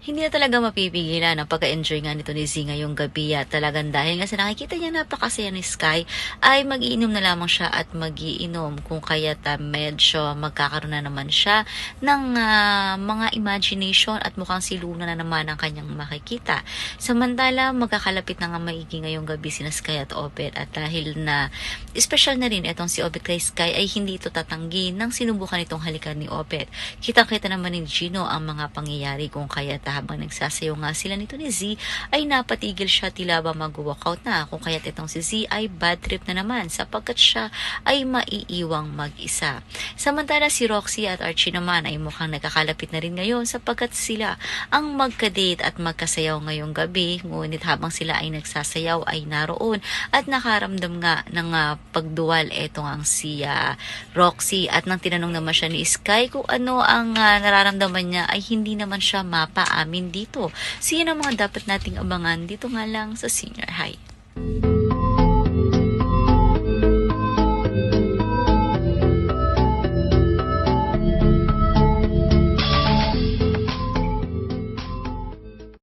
Hindi na talaga mapipigilan ang pagka-enjoy nga nito ni Z ngayong gabi at talagang dahil nga sa nakikita niya napakasaya ni Sky ay mag-iinom na lamang siya at magiinom kung kaya ta medyo magkakaroon na naman siya ng ah, mga imagination at mukhang si Luna na naman ang kanyang makikita. Samantala magkakalapit na nga maigi ngayong gabi sina Sky at Obet at dahil na special na rin itong si Obet kay Sky ay hindi ito tatanggi nang sinubukan itong halikan ni Obet. Kitang-kita naman ni Gino ang mga pangyayari kung kaya habang nagsasayaw nga sila nito ni Z ay napatigil siya tila ba mag-walkout na. Kung kaya't itong si Z ay bad trip na naman sapagkat siya ay maiiwang mag-isa. Samantala si Roxy at Archie naman ay mukhang nagkakalapit na rin ngayon sapagkat sila ang magka-date at magkasayaw ngayong gabi. Ngunit habang sila ay nagsasayaw ay naroon at nakaramdam nga ng ah, pagduwal. Etong ang si ah, Roxy. At nang tinanong naman siya ni Sky kung ano ang ah, nararamdaman niya ay hindi naman siya mapaamin dito. Yun ang mga dapat nating abangan dito nga lang sa senior high.